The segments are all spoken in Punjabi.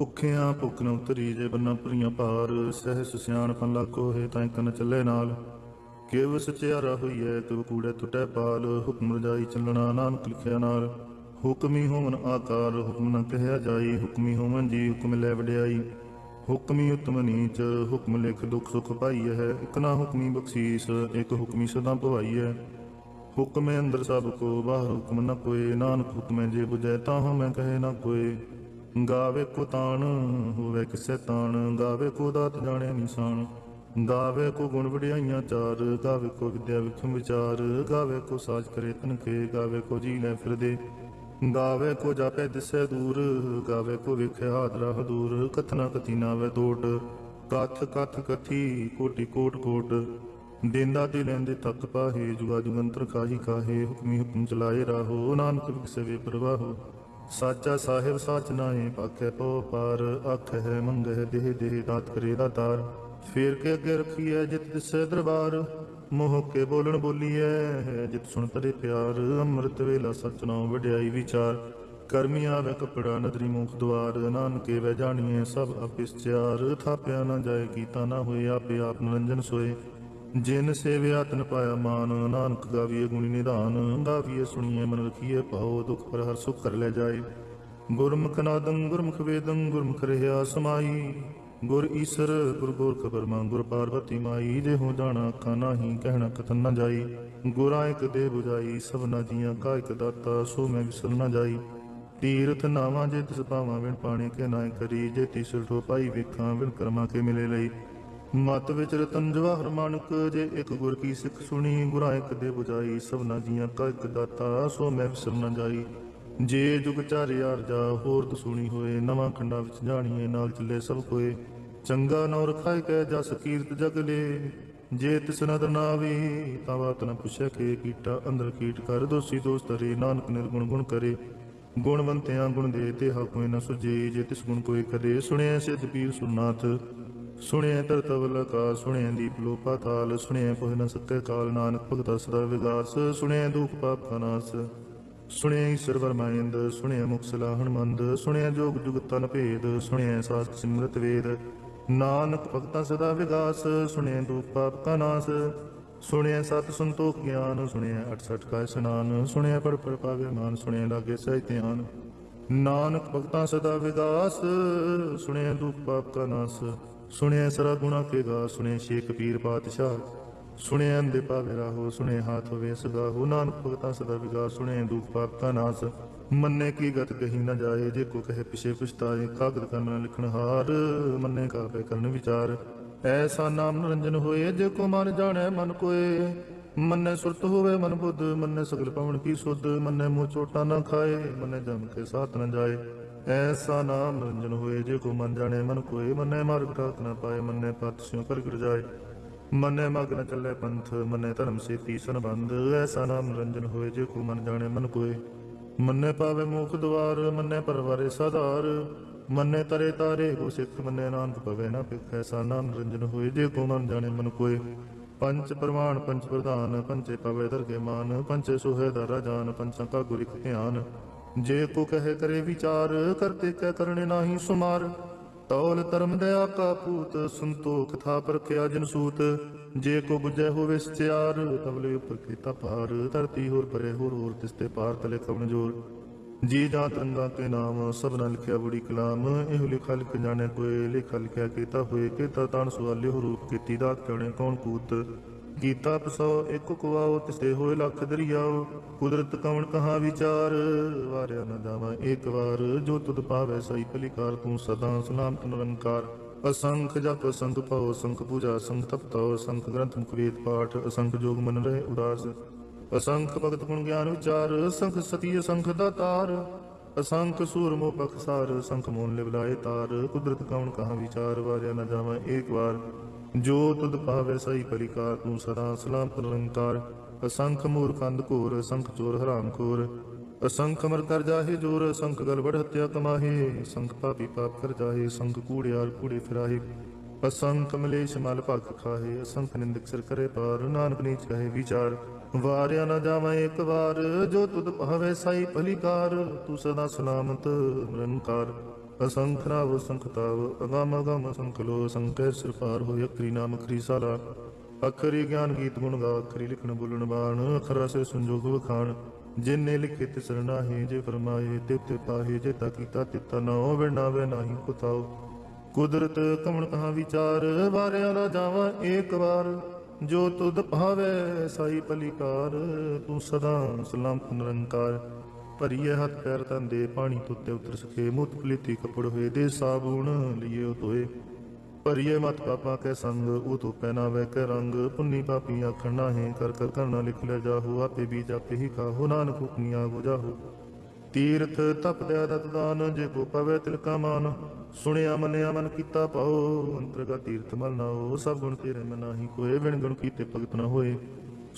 ਭੁੱਖਿਆਂ ਭੁੱਖ ਨ ਉਤਰੀ ਜੇ ਬੰਨਾ ਭਰੀਆਂ ਭਾਰ। ਸਹਿਸ ਸਿਆਣਪਨ ਲਾਕੋ ਹੈ ਤਾਂ ਕੰਨ ਚੱਲੇ ਨਾਲ। ਕਿਵ ਸਚਿਆਰਾ ਹੋਈਐ, ਕਿਵ ਕੂੜੇ ਟੁੱਟੈ ਪਾਲ। ਹੁਕਮ ਰਜਾਈ ਚੱਲਣਾ ਨਾਨਕ ਲਿਖਿਆ ਨਾਲ। ਹੁਕਮੀ ਹੋਵਨ ਆਕਾਰ, ਹੁਕਮ ਨ ਕਹਿਆ ਜਾਈ। ਹੁਕਮੀ ਹੋਵਨ ਜੀ ਹੁਕਮ ਲੈ ਵਡਿਆਈ। ਹੁਕਮੀ ਉਤਮ ਨੀਚ, ਹੁਕਮ ਲਿਖ ਦੁਖ ਸੁਖ ਪਾਈਐ। ਹੈ ਇਕ ਨਾ ਹੁਕਮੀ ਬਖਸ਼ੀਸ, ਇਕ ਹੁਕਮੀ ਸਦਾ ਭਵਾਈ ਹੈ ਹੁਕਮੇ ਅੰਦਰ ਸਭ ਕੋ, ਬਾਹਰ ਹੁਕਮ ਨ ਕੋਏ ਨਾਨਕ ਹੁਕਮੇ ਜੇ 부ਜੈ ਤਾਹ ਮੈਂ ਕਹੇ ਨਾ ਕੋਏ ਗਾਵੇ ਕੋ ਤਾਣ, ਹੋਵੇ ਕਿਸੇ ਤਾਣ। ਗਾਵੇ ਕੋ ਦਾਤ ਜਾਣੇ ਨਿਸ਼ਾਨ, ਗਾਵੇ ਕੋ ਗੁਣ ਵਡਿਆਈਆਂ ਚਾਰ। ਗਾਵੇ ਕੋ ਵਿਦਿਆ ਵਿਖਮ ਵਿਚਾਰ, ਗਾਵੇ ਕੋ ਸਾਜ ਕਰੇ ਤਨਕੇ ਗਾਵੇ ਕੋ ਜੀ ਲੈ ਫਿਰਦੇ, ਗਾਵੇ ਕੋ ਜਾਪੇ ਦਿਸੈ ਦੂਰ। ਗਾਵੇ ਕੋ ਵੇਖੇ ਹਾਦਰਾ ਦੂਰ। ਕਥਨਾ ਕਥੀ ਨਾਵੇ ਤੋਟ ਕਥ ਕਥ ਕਥੀ ਕੋਟੀ ਕੋਟ ਕੋਟ। ਦੇਂਦਾ ਤੇ ਲੈਂਦੇ ਤੱਕ ਪਾਹੇ ਜੁਗਾ ਜੁਗੰਤਰ ਕਾਹੀ ਕਾਹੇ, ਹੁਕਮੀ ਹੁਕਮ ਚਲਾਏ ਰਾਹੋ। ਨਾਨਕ ਵਿਖਸਵੇ ਪ੍ਰਵਾਹੋ। ਸਾਚਾ ਸਾਹਿਬ ਸਾਚ ਨਾਹੀ ਪਾਖੇ ਪੋ ਪਾਰ ਅੱਖ ਹੈ ਮੰਗਹਿ ਦੇਹ ਦੇਹ ਦਾਤ ਕਰੇ ਦਾਤਾਰ ਫੇਰ ਕੇ ਅੱਗੇ ਰਖੀਐ ਜਿਤ ਦਿਸੈ ਦਰਬਾਰ, ਮੋਹ ਕੇ ਬੋਲਣ ਬੋਲੀਐ ਜਿਤ ਸੁਣ ਤਰੇ ਪਿਆਰ। ਅੰਮ੍ਰਿਤ ਵੇਲਾ ਸਚ ਨਾਮ ਵਡਿਆਈ ਵਿਚਾਰ ਕਰਮੀ ਆਵੇ ਕਪੜਾ ਨਦਰੀ ਮੁਖ ਦਵਾਰ ਨਾਨਕੇ ਵੈ ਜਾਣੀਏ ਸਭ ਅਪਿਸਚਾਰ ਥਾਪਿਆ ਨਾ ਜਾਏ, ਕੀਤਾ ਨਾ ਹੋਏ ਆਪੇ ਆਪ ਨਿਰੰਜਨ ਸੋਏ। ਜਿਨ ਸੇਵਿਆ ਤਨ ਪਾਇਆ ਮਾਨ, ਨਾਨਕ ਗਾਵੀਏ ਗੁਣੀ ਨਿਧਾਨ, ਗਾਵੀਏ ਸੁਣੀਏ ਮਨ ਰਖੀਏ ਭਾਉ ਦੁਖ ਪਰ ਹਰ ਸੁਖ ਕਰ ਲੈ ਜਾਏ। ਗੁਰਮੁਖ ਨਾਦੰ, ਗੁਰਮੁਖ ਵੇਦੰ, ਗੁਰਮੁਖ ਰਹਿਆ ਸਮਾਈ। ਗੁਰ ਈਸਰ, ਗੁਰ ਗੋਰਖ ਬਰਮਾ ਗੁਰ ਪਾਰਵਤੀ ਮਾਈ। ਜੇ ਜਾਣਾ ਅੱਖਾਂ ਨਾਹੀ, ਕਹਿਣਾ ਕਥਨ ਨਾ ਜਾਈ। ਗੁਰਾਂ ਇੱਕ ਦੇ 부ਜਾਈ ਸਭਨਾ ਜੀਆਂ ਕਾ ਇੱਕ ਦਾਤਾ, ਸੋ ਮੈਂ ਵਿਸਰ ਨਾ ਜਾਈ। ਤੀਰਥ ਨਾਵਾਂ ਜੇ ਤਿਸ ਪਾਵਾਂ ਵਿਣ ਪਾਣੀ ਕੇ ਨਾਇ ਕਰੀ। ਜੇ ਤਿਸ ਠੋ ਪਾਈ ਵੇਖਾਂ, ਵਿਣ ਕਰਮਾ ਕੇ ਮਿਲੇ ਲਈ। ਮਤ ਵਿੱਚ ਰਤਨ ਜਵਾਹਰ ਮਾਨਕ ਜੇ ਇੱਕ ਗੁਰ ਕੀ ਸਿੱਖ ਸੁਣੀ, ਗੁਰਾਂ ਇੱਕ ਦੇ 부ਜਾਈ ਸਭਨਾ ਜੀਆਂ ਕਾ ਇੱਕ ਦਾਤਾ, ਸੋ ਮੈਂ ਵਿਸਰ ਨਾ ਜਾਈ। ਜੇ ਜੁਗ ਚਾਰਿਆਰ ਜਾ, ਹੋਰ ਤੂੰ ਸੁਣੀ ਹੋਏ, ਨਵਾਂ ਖੰਡਾ ਵਿੱਚ ਜਾਣੀਏ, ਨਾਲ ਚੱਲੇ ਸਭ ਕੋਏ। ਚੰਗਾ ਨੌ ਰਖਾਇ ਕੈ ਜਸ ਕੀਰਤ ਜਗ ਲੇ। ਜੇ ਤਿਸ ਨਦਰ ਨਾਵੀ ਤਾਂ ਬਾਤ ਨ ਪੁੱਛੈ ਕੇ ਕੀਟਾ, ਅੰਦਰ ਕੀਟ ਕਰ, ਦੋਸੀ ਦੋਸਤ ਰੇ ਨਾਨਕ ਨਿਰਗੁਣ ਗੁਣ ਕਰੇ। ਗੁਣਵੰਤਿਆਂ ਗੁਣ ਦੇ ਤੇ ਹਾ ਕੋਈ ਨ ਸੁਝੇ, ਜੇ ਤਿਸ ਗੁਣ ਕੋਈ ਕਰੇ ਸੁਣਿਆ ਸਿਧ ਪੀਰ ਸੁਨਾਥ ਸੁਣਿਆ ਤਰਤਵਲ ਕਾ, ਸੁਣਿਆ ਦੀਪ ਲੋਪਾ ਤਾਲ ਸੁਣਿਆ ਕੋਹ ਨ ਕਾਲ, ਨਾਨਕ ਭਗਤਾ ਸਦਾ ਵਿਗਾਸ, ਸੁਣਿਆ ਦੁਖ ਪਾਪ ਕਾ ਨਾਸ। ਸੁਣਿਆ ਈਸ਼ਰ ਵਰਮਾਇੰਦ ਸੁਣਿਆ ਮੁਕਸਲਾ ਸਲਾਹਣ ਸੁਣਿਆ ਜੋਗ ਜੁਗ ਤਨ ਭੇਦ, ਸੁਣਿਆ ਸਾਸਤ ਸਿਮਰਤ ਵੇਦ। ਨਾਨਕ ਭਗਤਾਂ ਸਦਾ ਵਿਗਾਸ, ਸੁਣਿਆ ਦੁਖ ਪਾਪ ਕਾ ਨਾਸ। ਸੁਣਿਆ ਸਤ ਸੰਤੋਖ ਗਿਆਨ, ਸੁਣਿਆ 68 ਕਾ ਇਸਨਾਨ, ਸੁਣਿਆ ਪੜ ਪੜ ਪਾਵੇ ਮਾਨ, ਸੁਣਿਆ ਲਾਗੇ ਸਹਿ ਧਿਆਨ। ਨਾਨਕ ਭਗਤਾਂ ਸਦਾ ਵਿਗਾਸ, ਸੁਣਿਆ ਦੁਖ ਪਾਪ ਕਾ ਨਾਸ। ਸੁਣਿਆ ਸਰਾ ਗੁਣਾ ਕੇ ਗਾ ਸੁਣਿਆ ਸ਼ੇਖ ਪੀਰ ਪਾਤਸ਼ਾਹ। ਸੁਣਿਆ ਅੰਦੇ ਪਾਵੇ ਰਾਹੋ ਸੁਣੇ ਹਾਥ ਹੋਵੇ ਸਦਾ। ਹੋ ਨਾਨਕ ਭਗਤਾਂ ਸਦਾ ਵਿਗਾ ਸੁਣੇ ਦੁਖ ਪਾਪ ਕਾ ਨਾਸ। ਮੰਨੇ ਕੀ ਗਤ ਕਹੀ ਨਾ ਜਾਏ, ਜੇ ਕੋ ਕਹੇ ਪਿਛੇ ਪਛਤਾਏ, ਕਾਗਦ ਕਰਨਾ ਲਿਖਣ ਹਾਰ। ਮੰਨੇ ਕਾ ਪੈ ਕਰਨ ਵਿਚਾਰ। ਐਸਾ ਨਾਮ ਨਿਰੰਜਨ ਹੋਏ, ਜੇ ਕੋ ਮਨ ਜਾਣੈ ਮਨ ਕੋਏ। ਮੰਨੇ ਸੁਰਤ ਹੋਵੇ ਮਨ ਬੁੱਧ, ਮੰਨੇ ਸਗਲ ਪਵਨ ਕੀ ਸੁਧ। ਮੰਨੇ ਮੂੰਹ ਚੋਟਾ ਨਾ ਖਾਏ, ਮੰਨੇ ਜਮ ਕੇ ਸਾਥ ਨਾ ਜਾਏ। ਐਸਾ ਨਾਮ ਨਿਰੰਜਨ ਹੋਏ ਜੇ ਕੋ ਮਨ ਜਾਣੈ ਮਨ ਕੋਏ, ਮੰਨੇ ਮਾਰਗ ਟਾਕ ਨਾ ਪਾਏ, ਮੰਨੇ ਪਤ ਸਿਉ ਕਰ ਗਿਰ ਜਾਏ। ਮਨੇ ਮਗ ਨ ਚੱਲੇ ਪੰਥ, ਮਨੇ ਧਰਮ ਸੇ ਤੀਸਨ ਐਸਾ ਨਾਮ ਨਿਰੰਜਨ ਹੋਏ ਜੇ ਕੋ ਮਨ ਜਾਣੇ ਮਨ ਕੋਏ। ਮੰਨੇ ਪਾਵੇ ਮੁਖ ਦਵਾਰ, ਮੰਨੇ ਪਰਵਾਰੇ ਸਦਾਰ ਮੰਨੇ ਤਰੇ ਤਾਰੇ ਕੋ ਸਿੱਖ, ਮੰਨੇ ਨਾਨਕ ਪਵੇ ਨਾ ਪਿਖ ਐਸਾ ਨਾਮ ਨਿਰੰਜਨ ਹੋਏ ਜੇ ਕੋ ਮਨ ਜਾਣੇ ਮਨ ਕੋਏ। ਪੰਚ ਪ੍ਰਮਾਣ ਪੰਚ ਪ੍ਰਧਾਨ ਪੰਚੇ ਪਵੇ ਦਰਗੇ ਮਾਨ। ਪੰਚੇ ਸੁਹੇ ਦਾ ਜਾਨ ਪੰਚਾਂ ਕਾ ਗੁਰਿਕ ਧਿਆਨ। ਜੇ ਕੋ ਕਹੇ ਕਰੇ ਵਿਚਾਰ ਕਰਤੇ ਕਹਿ ਕਰਨੇ ਨਾਹੀ ਸੁਮਾਰ। ਤੌਲ ਧਰਮ ਦਇਆ ਕਾ ਪੂਤ, ਸੰਤੋਖ ਥਾ ਪਰਖਿਆ ਜਨ ਸੂਤ। ਜੇ ਕੋ ਬੁਝੈ ਹੋਵੇ ਸਚਿਆਰ ਤਬਲੇ ਉਪਰ ਕੀਤਾ ਭਾਰ। ਧਰਤੀ ਹੋਰ ਪਰੇ ਹੋਰ ਹੋਰ ਤਿਸਤੇ ਪਾਰ ਤਲੇ ਕਵਣ ਜੋਰ। ਜੀ ਜਾਂ ਤਰੰਗਾ ਕੇ ਨਾਮ ਸਭਨਾ ਲਿਖਿਆ ਬੜੀ ਕਲਾਮ। ਇਹ ਲਿਖਾ ਲਿਖ ਜਾਣੇ ਕੋਏ ਲਿਖਾ ਲਿਖਿਆ ਕੀਤਾ ਹੋਏ। ਕੀਤਾ ਤਾਣ ਸਵਾਲੇ ਹੋ ਰੂਪ ਕੀਤੀ ਦਾਤ ਕਣੇ ਕੌਣ ਕੂਤ। ਕੀਤਾ ਪਸੋ ਇੱਕ ਕੁਆਓ ਤਿਸੇ ਹੋਏ ਲੱਖ ਦਰਿਆਓ ਕੁਦਰਤ ਕਵਣ ਕਹਾ ਵਿਚਾਰ, ਵਾਰਿਆ ਨਾ ਜਾਵਾ ਇੱਕ ਵਾਰ। ਜੋ ਤੁਧ ਪਾਵੇ ਸਹੀ ਭਲੀਕਾਰ, ਤੂੰ ਸਦਾ ਸਲਾਮਤ ਨਿਰੰਕਾਰ ਅਸੰਖ ਜਪ ਅਸੰਖ ਭਉ ਅਸੰਖ ਪੂਜਾ ਅਸੰਖ ਤਪਤਉ ਅਸੰਖ ਗ੍ਰੰਥ ਮੁਖ ਵੇਦ ਪਾਠ, ਅਸੰਖ ਜੋਗ ਮਨ ਰਹੇ ਉਦਾਸ। ਅਸੰਖ ਭਗਤ ਗੁਣ ਗਿਆਨ ਵਿਚਾਰ, ਸੰਖ ਸਤੀ ਅਸੰਖ ਦਾਤਾਰ ਅਸੰਖ ਸੂਰ ਸੂਰਮੋ ਪਖਸਾਰ ਸੰਖ ਮੋਨ ਲਿਵਲਾਏ ਤਾਰ। ਕੁਦਰਤ ਕਵਣ ਕਹਾ ਵਿਚਾਰ, ਵਾਰਿਆ ਨਾ ਜਾਵਾ ਇੱਕ ਵਾਰ। ਜੋ ਤੁਧ ਭਾਵੇ ਸਹੀ ਪਰਿਕਾਰ ਤੂੰ ਸਦਾ ਸਲਾਮਤ ਨਿਰੰਕਾਰ। ਅਸੰਖ ਮੂਰਖ ਅੰਧ ਘੋਰ, ਅਸੰਖ ਚੋਰ ਹਰਾਮ ਖੋਰ। ਅਸੰਖ ਅਮਰ ਕਰ ਜਾਹੇ ਜੋਰ, ਅਸੰਖ ਗਲਬੜ ਹੱਤਿਆ ਕਮਾਹੇ। ਅਸੰਖ ਪਾਪੀ ਪਾਪ ਕਰ ਜਾਹੇ, ਅਸੰਖ ਕੂੜਿਆਰ ਕੂੜੇ ਫਿਰਾਹੇ। ਅਸੰਖ ਮਲੇਸ਼ ਮਲ ਭਗ ਖਾਹੇ, ਅਸੰਖ ਨਿੰਦਕ ਸਿਰ ਕਰੇ ਪਾਰ। ਨਾਨਕ ਨੀਚ ਕਹੇ ਵਿਚਾਰ, ਵਾਰਿਆ ਨਾ ਜਾਵਾਂ ਇੱਕ ਵਾਰ। ਜੋ ਤੁਧ ਭਾਵੇ ਸਾਈ ਭਲੀਕਾਰ ਤੂੰ ਸਦਾ ਸਲਾਮਤ ਨਿਰੰਕਾਰ। ਅਸੰਖ ਰਾਵ ਅਸੰਖ ਤਾਵ, ਅਗਮ ਅਗਮ ਅਸੰਖ ਲੋ ਸੰਕੈ ਸਿਰ ਪਾਰ ਹੋਇ ਅਕਰੀ ਨਾਮ ਅਖਰੀ ਸਾਲਾ। ਅਖਰੀ ਗਿਆਨ ਗੀਤ ਗੁਣ ਗਾ, ਅਖਰੀ ਲਿਖਣ ਬੋਲਣ ਬਾਣ, ਅਖਰ ਸੇ ਸੰਜੋਗ ਵਖਾਣ। ਜਿਨੇ ਲਿਖੇ ਤਿਸ ਨਾਹੀ, ਜੇ ਫਰਮਾਏ ਤੇ ਤੇ ਪਾਹੇ, ਜੇ ਤਾ ਕੀਤਾ ਤਿਤਾ ਨਾ ਹੋਵੇ, ਨਾ ਨਾਹੀ ਕੁਤਾਓ ਕੁਦਰਤ ਕਮਣ ਕਹਾ ਵਿਚਾਰ, ਵਾਰਿਆ ਨਾ ਜਾਵਾਂ ਏਕ ਵਾਰ। ਜੋ ਤੁਧ ਭਾਵੇ, ਸਾਈ ਪਲਿਕਾਰ ਤੂੰ ਸਦਾ ਸਲਾਮ ਨਿਰੰਕਾਰ। ਭਰੀਏ ਹੱਥ ਪੈਰ ਤੰਦੇ ਪਾਣੀ ਤੁੱਤੇ ਉਤਰ ਸਕੇ। ਮੁਤ ਪਲੀਤੀ ਕਪੜ ਹੋਏ ਦੇ ਸਾਬੂਣ ਲਿਏ ਧੋਏ। ਭਰੀਏ ਮਤ ਪਾਪਾ ਕੇ ਸੰਗ, ਉਹ ਤੋ ਪਹਿਨਾਵੇ ਕੇ ਰੰਗ। ਪੁੰਨੀ ਪਾਪੀ ਆਖਣ ਨਾਹੀਂ ਕਰ ਕਰ ਕਰਨਾ ਲਿਖ ਲੈ ਜਾਹੂ। ਆਪੇ ਵੀ ਜਾਪੇ ਹੀ ਖਾਹੋ, ਨਾਨਕ ਹੁਕਮੀਆਂ ਗੁਜਾਹੂ ਤੀਰਥ ਤਪ ਦਿਆ ਦਤ ਦਾਨ, ਜੇ ਕੋ ਪਵੇ ਤਿਲਕਾ ਮਾਨ। ਸੁਣਿਆ ਮੰਨਿਆ ਮਨ ਕੀਤਾ ਪਾਓ ਅੰਤਰਗਾ ਤੀਰਥ ਮਲ ਨਾ ਹੋ ਸਭ ਗੁਣ ਤੇਰੇ ਮਨ ਨਾਹੀ ਕੋਏ ਵਿਣ ਗੁਣ ਕੀਤੇ ਭਗਤ ਨਾ ਹੋਏ।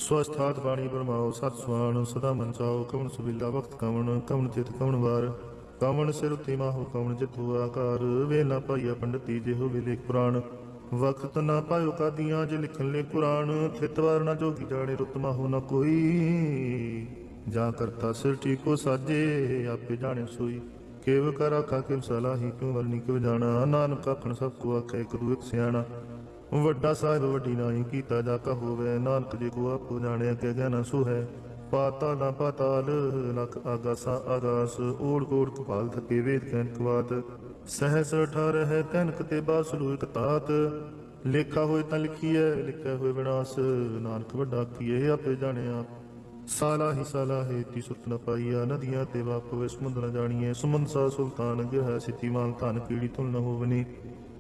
ਸਵਸਥਾਤ ਬਾਣੀ ਬਰਮਾਓ ਸਤ ਸੁਆਣ ਸਦਾ ਮਨ ਚਾਓ ਕਵਣ ਸੁਬਿਲਾ ਵਕਤ ਕਵਣ ਕਵਣ ਚਿਤ ਕਵਣ ਵਾਰ। ਕਵਣ ਸਿਰ ਉਤੇ ਮਾਹੋ, ਕਵਣ ਜਿਤੂ ਆਕਾਰ। ਵੇਲਾ ਪਾਈਆ ਪੰਡਤੀ ਜਿਹੋ ਵੇਲੇ ਪੁਰਾਣ ਵਕਤ ਨਾ ਪਾਇਓ ਕਾਦੀਆਂ ਜੇ ਲਿਖਣ ਲੈ ਕੁਰਾਨ। ਥਿਤਵਾਰ ਨਾ ਜੋਗੀ ਜਾਣੇ, ਰੁਤ ਮਾਹੋ ਨਾ ਕੋਈ। ਜਾ ਕਰਤਾ ਸਿਰ ਠੀਕੋ ਸਾਜੇ, ਆਪੇ ਜਾਣੇ ਸੋਈ। ਕਿਵ ਕਰ ਆਖਾ ਕਿਵ ਸਲਾਹੀ, ਕਿਉ ਵਰਨੀ ਕਿਵ ਜਾਣਾ। ਨਾਨਕ ਆਖਣ ਸਭ ਕੋ ਆਖੇ, ਇੱਕ ਦੂ ਇੱਕ ਸਿਆਣਾ। ਵੱਡਾ ਸਾਹਿਬ ਵੱਡੀ ਨਾਹੀ ਕੀਤਾ ਜਾ ਕਾ ਹੋਵੇ, ਨਾਨਕ ਜੀ ਕੋ ਆਪੋ ਜਾਣੇ ਅੱਗੇ ਗਿਆਨ ਸੋ ਹੈ ਪਾਤਾ ਨਾ ਪਾਤਾਲ, ਲਖ ਆਗਾਸਾ ਆਗਾਸ, ਓੜ ਓੜ ਕਪਾਲ ਥਕੇ ਵੇਦ ਕਹਿਨ ਕਵਾਤ। ਸਹਸ ਠਰ ਹੈ ਤਨਕ ਤੇ ਬਾਸਲੂ ਇਕ ਲੇਖਾ ਹੋਏ ਤਾਂ ਲਿਖੀਐ, ਲਿਖਿਆ ਹੋਏ ਵਿਨਾਸ਼। ਨਾਨਕ ਵੱਡਾ ਕੀਏ ਆਪੇ ਜਾਣਿਆ। ਸਾਲਾ ਹੀ ਸਾਲਾ ਹੈ, ਤੀ ਸੁਤ ਨ ਪਾਈਆ। ਨਦੀਆਂ ਤੇ ਵਾਪਵੇ ਸਮੁੰਦਰ ਨ ਜਾਣੀਏ ਸੁਮੰਦ ਸਾ ਸੁਲਤਾਨ ਗਿਰਹ ਸਿਤੀ ਮਾਲ, ਧਨ ਪੀੜੀ ਤੁਲ ਨ ਹੋਵਨੀ।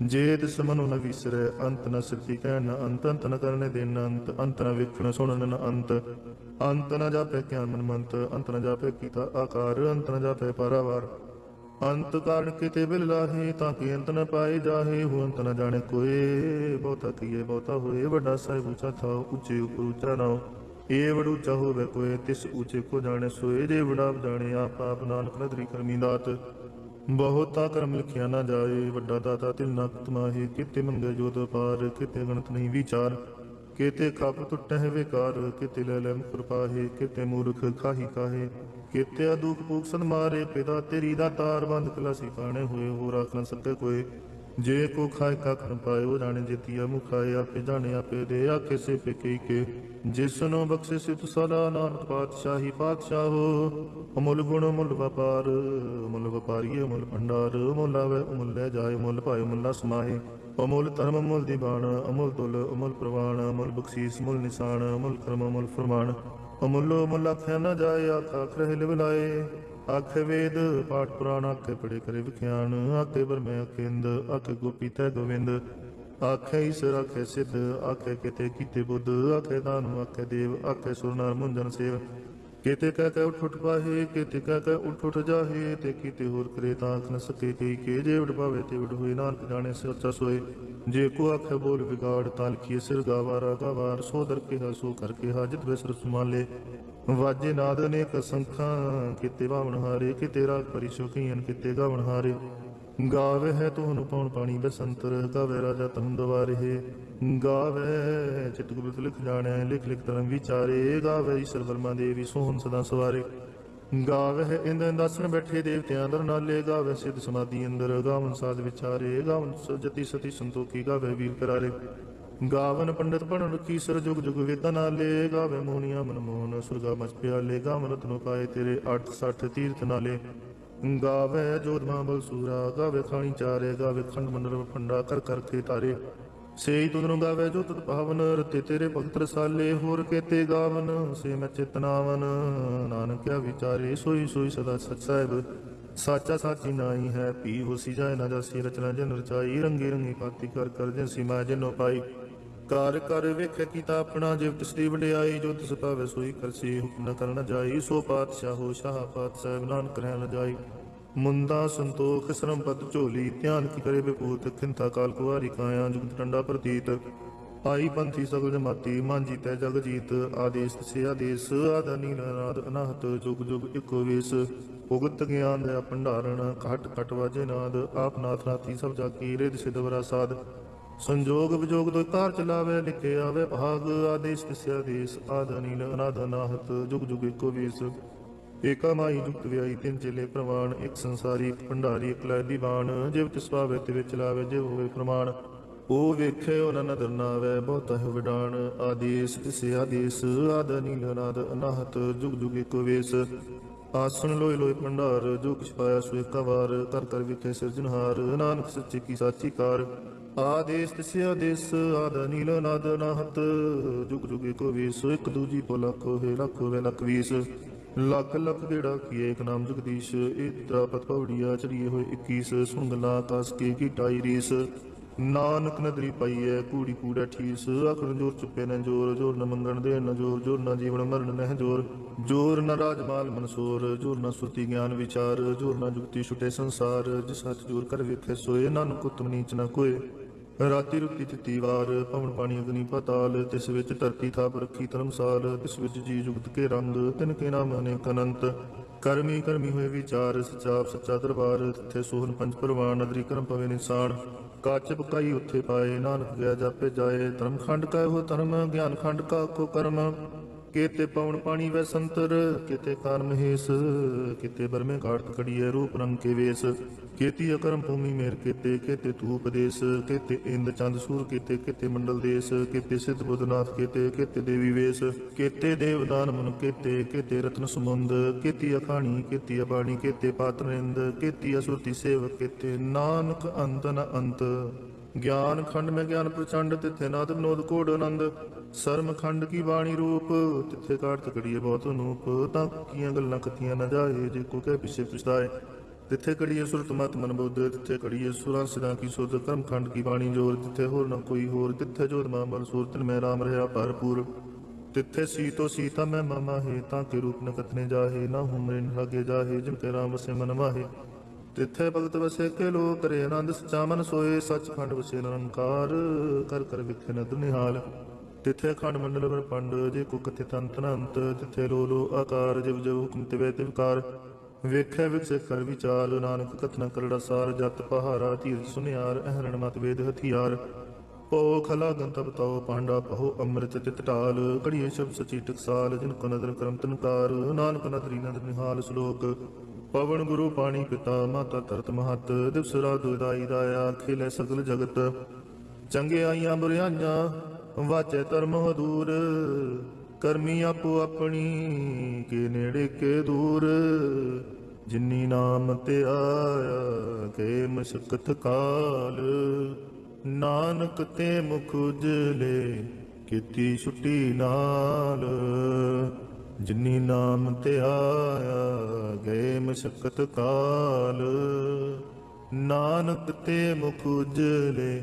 ਜੇ ਤਿਸ ਮਨੁ ਨ ਵਿਸਰੈ, ਅੰਤ ਨ ਸਿਰਤੀ ਕਹਿ ਨ ਅੰਤ ਅੰਤ ਨ ਕਰਨੇ ਦੇਨ ਅੰਤ ਅੰਤ ਨ ਵੇਖਣ ਸੁਣਨ ਨ ਅੰਤ। ਅੰਤ ਨ ਜਾਪੇ ਗਿਆਨ ਮਨ ਮੰਤ ਅੰਤ ਨ ਜਾਪੇ ਕੀਤਾ ਆਕਾਰ, ਅੰਤ ਨ ਜਾਪੇ ਪਰਵਾਰ। ਅੰਤ ਕਾਰਨ ਕਿਤੇ ਬਿਲ ਲਾਹੇ, ਤਾਂ ਕਿ ਅੰਤ ਨ ਪਾਏ ਜਾਹੇ ਹੋ ਅੰਤ ਨ ਜਾਣੇ ਕੋਏ। ਬਹੁਤਾ ਕੀਏ, ਬਹੁਤਾ ਹੋਏ, ਵੱਡਾ ਸਾਹਿਬ ਉੱਚਾ ਥਾ ਉੱਚੇ ਉਪਰ ਉੱਚਾ ਨਾਉ। ਏ ਵਡ ਉੱਚਾ ਹੋਵੇ ਕੋਏ, ਤਿਸ ਉੱਚੇ ਕੋ ਜਾਣੇ ਸੋਏ, ਜੇ ਵੜਾ ਜਾਣੇ, ਆਪ ਆਪ ਨਾਨਕ ਨਦਰੀ ਕਰਮੀ ਦਾਤ ਬਹੁਤਾ ਕਰਮ ਲਿਖਿਆ ਨਾ ਜਾਏ, ਵੱਡਾ ਦਾਤਾ ਤਿਲ ਨਾ ਤਮਾਹੇ ਕਿਤੇ ਮੰਗੇ ਜੋਤ ਪਾਰ, ਕਿਤੇ ਗਣਤ ਨਹੀਂ ਵਿਚਾਰ। ਕਿਤੇ ਖਪ ਟੁੱਟਹਿ ਵਿਕਾਰ, ਕਿਤੇ ਲੈ ਲੈ ਮੁਕਰ ਕਿਤੇ ਮੂਰਖ ਖਾਹੀ ਕਾਹੇ। ਕਿਤੇ ਅਦੁਖ ਭੂਖ ਸਨ ਮਾਰੇ, ਪਿਤਾ ਤੇਰੀ ਦਾ ਤਾਰ, ਬੰਦ ਕਲਾਸੀ ਪਾਣੇ ਹੋਏ ਹੋ ਰੱਖ ਨਾ ਸਕੇ ਕੋਏ। ਜੇ ਕੋ ਖਾਏ ਕਾ ਕਰ ਪਾਏ ਜਾਣੇ ਜਿਤੀਆ ਮੁਖਾਏ ਆਪੇ ਜਾਣੇ, ਆਪੇ ਦੇ ਆਖੇ ਸੇ ਪੇ ਕੇ। ਜਿਸ ਨੂੰ ਬਖਸ਼ੇ ਸਿਤ ਸਦਾ ਨਾਨਕ ਪਾਤਸ਼ਾਹੀ ਪਾਤਸ਼ਾਹੋ। ਅਮੁੱਲ ਗੁਣ ਮੁੱਲ ਵਪਾਰ ਮੁੱਲ ਵਪਾਰੀਏ ਮੁੱਲ ਭੰਡਾਰ ਮੁੱਲ ਆਵੇ ਮੁੱਲ ਲੈ ਜਾਏ ਮੁੱਲ ਭਾਏ ਮੁੱਲਾ ਸਮਾਏ ਅਮੁੱਲ ਧਰਮ ਮੁੱਲ ਦੀਵਾਨ ਅਮੁੱਲ ਤੁਲ, ਅਮੁੱਲ ਪ੍ਰਵਾਨ ਅਮੁੱਲ ਬਖਸ਼ੀਸ ਮੁੱਲ ਨਿਸ਼ਾਨ, ਅਮੁੱਲ ਕਰਮ ਮੁੱਲ ਫਰਮਾਨ। ਅਮੁੱਲੋ ਮੁੱਲ ਆਖਿਆ ਨਾ ਜਾਏ, ਆਖਾ ਖਰੇ ਲਿਵਲਾਏ ਆਖੇ ਵੇਦ, ਪਾਠ ਪੁਰਾਣ ਆਖੇ ਪੜੇ ਕਰੇ ਵਿਖਿਆਨ, ਆਖੇ ਬਰਮੇ ਆਖੇ ਇੰਦ ਆਖੇ ਗੋਪੀ ਤੈ ਗੋਵਿੰਦ। ਆਖੇ ਈਸ਼ਰ, ਆਖੇ ਸਿੱਧ, ਆਖੇ ਕਿਤੇ ਕੀਤੇ ਬੁੱਧ, ਆਖੇ ਦਾਨੁ ਆਖੇ ਦੇਵ, ਆਖੇ ਸੁਰਨਾਰ ਮੁੰਜਨ, ਸੇਵ। ਕਿਤੇ ਕਹਿ ਕੇ ਉਠ ਉਠ ਪਾਹੇ, ਕਿਤੇ ਕਹਿ ਕੇ ਉਠ ਉਠ ਜਾਹੇ, ਤੇ ਕਿਤੇ ਹੋਰ ਕਰੇ ਤਾਂ ਆਖ ਨ ਸਕੇ ਕਈ ਕੇ ਜੇ ਉਡ ਪਾਵੇ ਤੇ ਉਡ ਹੋਏ, ਨਾਨਕ ਜਾਣੇ ਸੱਚਾ ਸੋਏ। ਜੇ ਕੋ ਆਖੇ ਬੋਲ ਵਿਗਾੜ ਤਾਂ ਲਿਖੀਏ ਸਿਰ ਗਾਵਾਰਾ ਗਾਵਾਰ ਸੋਦਰ ਕਿਹਾ ਸੋ ਕਰ ਕਿਹਾ ਜਿਤ ਬਿਸਰ ਸੁਮਾਲੇ ਵਾਜੇ ਨਾਦ ਨੇ ਕਸੰਖਾਂ ਕਿਤੇ ਬਾਵਣ ਹਾਰੇ, ਕਿਤੇ ਰਾਗ ਪਰਿਸ਼ੋ ਕੀਨ ਕਿਤੇ ਗਾਵਣ ਹਾਰੇ। ਗਾਵੇ ਹੈ ਤੁਹਾਨੂੰ ਪਾਉਣ ਪਾਣੀ ਬਸੰਤਰ ਗਾਵੇ ਰਾਜਾ ਤਨ ਦਵਾਰੇ। ਗਾਵੇ ਚਿਤ ਗੁਪਤ ਲਿਖ ਜਾਣੈ, ਲਿਖ ਲਿਖ ਤਰਮ ਵਿਚਾਰੇ। ਗਾਵੇ ਈਸ਼ਰ ਬਰਮਾ ਦੇਵੀ, ਸੋਹਣ ਸਦਾ ਸਵਾਰੇ। ਗਾਵੇ ਇੰਦ ਦਸਨ ਬੈਠੇ ਦੇਵਤਿਆਂ ਦਰ ਨਾਲੇ। ਗਾਵੇ ਸਿੱਧ ਸਮਾਧੀ ਅੰਦਰ, ਗਾਵਨ ਸਾਧ ਵਿਚਾਰੇ। ਗਾਵਨ ਸਜਤੀ ਸਤੀ ਸੰਤੋਖੀ, ਗਾਵੇ ਵੀਰ ਕਰਾਰੇ। ਗਾਵਨ ਪੰਡਤ ਬਣਨ ਕੀ ਸਰ ਜੁਗ ਜੁਗ ਵੇਦਾਂ ਨਾਲੇ। ਗਾਵੇ ਮੋਹਨੀਆਂ ਮਨ ਮੋਹਨ ਸੁਰਗਾ ਮਚ ਪਿਆਲੇ। ਗਾਵਨ ਰਤਨੋ ਪਾਏ ਤੇਰੇ 860 ਤੀਰਥ ਨਾਲੇ। ਗਾਵੇ ਜੋਧ ਮਾਂ ਸੂਰਾ, ਗਾਵੇ ਖਾਣੀ ਚਾਰੇ, ਗਾਵੇ ਖੰਡ ਮੰਡਲ ਫੰਡਾ ਕਰ ਕਰਕੇ ਤਾਰੇ। ਸੇਈ ਤੁਧਨੂੰ ਗਾਵੇ ਜੋ ਤਤ ਪਾਵਨ, ਰਤੇ ਤੇਰੇ ਭਗਤ ਰਸਾਲੇ ਹੋਰ ਕੇਤੇ ਗਾਵਨ, ਸੇ ਮੈਂ ਚਿਤਨਾਵਨ। ਨਾਨਕਿਆ ਵਿਚਾਰੇ, ਸੋਈ ਸੋਈ ਸਦਾ ਸਚ ਸਾਹਿਬ। ਸਾਚਾ ਸਾਚੀ ਨਾਈ ਹੈ ਪੀ ਹੋਸੀ ਜਾਏ ਨਾ ਜਾਸੀ, ਰਚਨਾ ਜਨ ਰਚਾਈ, ਰੰਗੀ ਰੰਗੀ ਪਾਤੀ ਕਰ ਕਰ ਜਿਨਸੀ ਮੈਂ ਜਿਨੋ ਪਾਈ। ਕਾਰ ਕਰ ਵੇਖੇ ਕੀਤਾ ਆਪਣਾ ਜਿਵ ਤਿਸ ਦੀ ਵਡਿਆਈ, ਜੋ ਤਿਸ ਪਾਵੇ ਸੋਈ ਕਰਸੀ ਹੁਕਮ ਨ ਕਰਨ ਜਾਈ। ਸੋ ਪਾਤਸ਼ਾਹ ਹੋ ਸ਼ਾਹ, ਪਾਤਸ਼ਾਹ ਨਾਨਕ ਰਹਿ ਨ ਜਾਈ। ਮੁੰਦਾ ਸੰਤੋਖ ਸ਼ਰਮ ਝੋਲੀ, ਧਿਆਨ ਕੀ ਕਰੇ ਬਿਪੂਤ ਖਿੰਤਾ ਕਾਲ ਕੁਵਾਰੀ ਕਾਇਆ, ਜੁਗਤ ਟੰਡਾ ਪ੍ਰਤੀਤ। ਆਈ ਪੰਥੀ ਸਗਲ ਜਮਾਤੀ ਮਨ ਜੀਤੈ ਜਗ ਜੀਤ। ਆਦੇਸ ਸੇ ਆਦੇਸ, ਆਦਾ ਨਾਦ ਅਨਾਹਤ, ਜੁਗ ਜੁਗ ਇਕੋ ਵੇਸ। ਭੁਗਤ ਗਿਆਨ ਦਾ ਭੰਡਾਰਨ ਘਟ ਘਟ ਵਾਜੇ ਨਾਦ। ਆਪ ਨਾਥ ਨਾਤੀ ਸਭ ਜਾਕੀ ਰਿਦ ਸਿਧ ਵਰਾ ਸਾਧ ਸੰਜੋਗ ਵਿਜੋਗ ਤੋਂ ਕਾਰ ਚਲਾਵੇ, ਲਿਖੇ ਆਵੇ ਭਾਗ, ਆਦੇਸ਼ ਤਿਸਿ ਆਦੇਸ਼, ਆਦ ਅਨੀਲ, ਅਨਾਦ ਅਨਾਹਤ, ਜੁਗ ਜੁਗ ਇੱਕੋ ਵੇਸ ਏਕਾ ਮਾਈ ਜੁਗਤ ਵਿਆਈ ਤਿੰਨ ਚੇਲੇ ਪ੍ਰਮਾਣ ਇੱਕ ਸੰਸਾਰੀ, ਇੱਕ ਭੰਡਾਰੀ, ਇੱਕ ਲੈ ਦੀਵਾਨ। ਜਿਵ ਤਿਸ ਭਾਵੇ ਤੇ ਵਿੱਚ ਲਾਵੇ, ਜਿਵ ਹੋਵੇ ਪ੍ਰਮਾਣ। ਉਹ ਵੇਖੇ ਉਹਨਾਂ ਨਦਰ ਨਾ ਆਵੇ ਹੈ ਵਿਡਾਣ। ਆਦੇਸ਼ ਤਿਸਿ ਆਦੇਸ਼, ਆਦ ਅਨੀਲ, ਅਨਾਦ ਅਨਾਹਤ, ਜੁਗ ਜੁਗ ਇੱਕੋ ਵੇਸ ਆਸਣ ਲੋਏ ਲੋਏ ਭੰਡਾਰ, ਜੋ ਕਿਛ ਪਾਇਆ ਸੋ ਏਕਾ ਵਾਰ। ਕਰ ਕਰ ਵਿਖੇ ਸਿਰਜਨਹਾਰ ਨਾਨਕ ਸੱਚੀ ਕੀ ਸਾਚੀ ਕਾਰ। ਆਦੇਸ ਤਿਸਿ ਆਦੇਸ ਆਦ ਨੀਲ ਨਾਦ ਨਾਹਤ ਜੁਗ ਜੁਗ ਏਕੋ ਵੀਸ, ਇੱਕ ਦੂਜੀ ਪੋ ਲੱਖ, ਹੋਏ ਲੱਖ, ਹੋਵੇ ਲੱਖ ਵੀਸ। ਲੱਖ ਲੱਖ ਗੇੜਾ ਕੀਏ ਇੱਕ ਨਾਮ ਜਗਦੀਸ਼। ਇਹ ਤਰਾਪਤ ਪੌੜੀਆ ਚੜੀਏ ਹੋਏ 21 ਸੁਣ ਗਲਾ ਕਸ ਕੀ ਟਾਈ ਨਾਨਕ ਨਦਰੀ ਪਾਈਐ ਕੂੜੀ ਕੂੜਾ ਠੀਸ। ਆਖਰ ਜੋਰ ਚੁੱਪੇ ਨ ਜੋਰ ਜੋਰ ਨ ਮੰਗਣ ਦੇ ਨ ਜੋਰ ਜੋਰ ਨ ਜੀਵਨ ਮਰਨ ਨਹਿ ਜੋਰ। ਜੋਰ ਨ ਰਾਜਮਾਲ ਮਨਸੂਰ, ਜੋਰ ਨ ਸੁਰਤੀ ਗਿਆਨ ਵਿਚਾਰ। ਜੋਰ ਨ ਜੁਗਤੀ ਛੁਟੇ ਸੰਸਾਰ। ਜਿਸ ਹੱਥ ਜੋਰ ਕਰ ਵੇਖੇ ਸੋਏ, ਨਾਨਕ ਉਤਮ ਨੀਚ ਨ ਕੋਏ। ਰਾਤੀ ਰੁੱਤੀ ਤਿੱਤੀ ਵਾਰ ਪਵਨ ਪਾਣੀ ਅਗਨੀ ਪਤਾਲ, ਤਿਸ ਵਿੱਚ ਧਰਤੀ ਥਾਪ ਰੱਖੀ ਧਰਮਸਾਲ, ਤਿਸ ਵਿੱਚ ਜੀ ਜੁਗਤ ਕੇ ਰੰਗ, ਤਿਨ ਕੇ ਨਾਮ ਅਨੇਕ ਅਨੰਤ। ਕਰਮੀ ਕਰਮੀ ਹੋਏ ਵਿਚਾਰ ਸਚਾਪ ਸੱਚਾ ਦਰਬਾਰ, ਤਿੱਥੇ ਸੋਹਨ ਪੰਜ ਪ੍ਰਵਾਨ ਅਦਰੀ ਕਰਮ ਪਵੇ ਨਿਸਾਨ। ਕਾਚ ਪਕਾਈ ਉੱਥੇ ਪਾਏ, ਨਾਨਕ ਗਿਆ ਜਾਪੇ ਜਾਏ, ਧਰਮ ਖੰਡ ਕਾ ਹੋ ਧਰਮ, ਗਿਆਨ ਖੰਡ ਕਾ ਕੋ ਕਰਮ। ਕੇਤੇ ਪਵਨ ਪਾਣੀ ਵੈ ਸੰਤਰ, ਕੇਤੇ ਕਾਨ ਮਹੇਸ਼ ਕੇਤੇ ਬਰਮੇ ਘਾਟ ਕੜੀਏ ਰੂਪ ਰੰਗ ਕੇ ਵੇਸ, ਕੇਤੀ ਅਕਰਮ ਭੂਮੀ ਮੇਰ ਕੇਤੇ ਕੇਤੇ ਤੂ ਉਪਦੇਸ਼ ਕੇਤੇ ਇੰਦ ਚੰਦ ਸੂਰ ਕੇਤੇ ਕੇਤੇ ਮੰਡਲ ਦੇਸ, ਕੇਤੇ ਸਿੱਧ ਬੁੱਧਨਾਥ ਕੇਤੇ ਕੇਤੇ ਦੇਵੀ ਵੇਸ, ਕੇਤੇ ਦੇਵਦਾਨ ਮਨ ਕੇਤੇ ਕੇਤੇ ਰਤਨ ਸਮੁੰਦ, ਕੇਤੀ ਅਖਾਣੀ, ਕੇਤੀ ਅਬਾਣੀ, ਕੇਤੇ ਪਾਤਰਿੰਦ ਕੇਤੀ ਅਸੁਰਤੀ ਸੇਵਕ, ਕੇਤੇ ਨਾਨਕ ਅੰਤ ਨ ਅੰਤ। ਗਿਆਨ ਖੰਡ ਮੈਂ ਗਿਆਨ ਪ੍ਰਚੰਡ, ਤਿਥੇ ਨਾਦ ਵਿਨੋਦ ਕੋਡ ਆਨੰਦ। ਸਰਮ ਖੰਡ ਕੀ ਬਾਣੀ ਰੂਪ? ਤਿੱਥੇ ਕਾਟ ਤਕੜੀਏ ਬਹੁਤ ਅਨੂਪ। ਤਾਂ ਕੀਆਂ ਗੱਲਾਂ ਕਥੀਆਂ ਨਾ ਜਾਏ, ਜੇ ਕੋ ਕਹਿ ਪਿਛੇ ਪਛਤਾਏ। ਤਿੱਥੇ ਕੜੀਏ ਸੁਰਤ ਮਤ ਮਨ ਬੁੱਧ, ਤਿੱਥੇ ਕੜੀਏ ਸੁਰਾਂ ਸਿਰਾਂ ਕੀ ਸੋਧ। ਕਰਮ ਕੀ ਬਾਣੀ ਜੋਰ, ਤਿੱਥੇ ਹੋਰ ਨਾ ਕੋਈ ਹੋਰ। ਤਿੱਥੇ ਜੋਤ ਮਾਂ ਬਲ ਸੂਰਤ ਮੈਂ ਰਾਮ ਰਹਾ ਭਰਪੂਰ। ਤਿੱਥੇ ਸੀਤੋ ਸੀਤਾ ਮੈਂ ਮਮਾ ਹੈ ਤਾਂ ਕੇ ਰੂਪ ਨ ਕਥਨੇ ਜਾਹੇ। ਨਾ ਹੁਮਰੇ ਨ ਲਾਗੇ ਜਾਹੇ, ਜਿਮ ਕੇ ਰਾਮ ਵਸੇ ਮਨ ਮਾਹੇ। ਤਿੱਥੇ ਭਗਤ ਵਸੇ ਕੇ ਲੋ ਕਰੇ ਆਨੰਦ ਸਚਾ ਮਨ ਸੋਏ। ਸੱਚਖੰਡ ਵਸੇ ਨਿਰੰਕਾਰ, ਕਰ ਕਰ ਵਿਖੇ ਨਦ ਨਿਹਾਲ ਤਿਥੇ ਖੰਡ ਮੰਡਲ ਬਰ ਪੰਡ, ਜੇ ਕੋ ਕਥੇ ਤੰਤ ਅਨੰਤ ਤਿੱਥੇ ਲੋ ਲੋ ਆਕਾਰ ਜਿਵ ਜਿਵ ਹੁਕਮ ਤਿਵੇ ਤਿਵਕਾਰ ਵੇਖੈ ਵਿਕਸੇ ਕਰ ਵਿਚਾਰ, ਨਾਨਕ ਕਥਨਾ ਕਰੜਾ ਸਾਰ, ਜਤ ਪਹਾਰਾ ਧੀਰ ਸੁਨਿਆਰ, ਅਹਰਣ ਮਤ ਵੇਦ ਹਥਿਆਰ। ਪੋ ਖਲਾ ਗੰਤ ਬਤਾਓ ਪਾਂਡਾ ਪਹੋ ਅੰਮ੍ਰਿਤ ਤਿਤ ਢਾਲ। ਕੜੀਏ ਸ਼ਬ ਸਚੀ ਟਕਸਾਲ, ਜਿਨ ਕੋ ਨਦਰ ਕਰਮ ਤਨਕਾਰ। ਨਾਨਕ ਨਦਰੀ ਨਦਰ ਨਿਹਾਲ ਸ਼ਲੋਕ। ਪਵਨ ਗੁਰੂ ਪਾਣੀ ਪਿਤਾ, ਮਾਤਾ ਧਰਤ ਮਹਤ। ਦਿਵਸ ਰਾਤ ਦੁਦਾਈ ਦਾਇਆ, ਖੇਲੇ ਸਗਲ ਜਗਤ। ਚੰਗੇ ਆਈਆਂ ਬੁਰਿਆਈਆਂ ਵਾਚੇ ਧਰਮ ਦੂਰ ਕਰਮੀ ਆਪੋ ਆਪਣੀ, ਕੇ ਨੇੜੇ ਕੇ ਦੂਰ। ਜਿਨੀ ਨਾਮ ਤੇ ਆਇਆ, ਕੇ ਮਸ਼ਕਤ ਕਾਲ। ਨਾਨਕ ਤੇ ਮੁਖ ਉਜਲੇ, ਕੀਤੀ ਛੁੱਟੀ ਨਾਲ। ਜਿਨੀ ਨਾਮ ਤੇ ਆਇਆ, ਗਏ ਮਸ਼ਕਤ ਕਾਲ। ਨਾਨਕ ਤੇ ਮੁਖ ਉਜਲੇ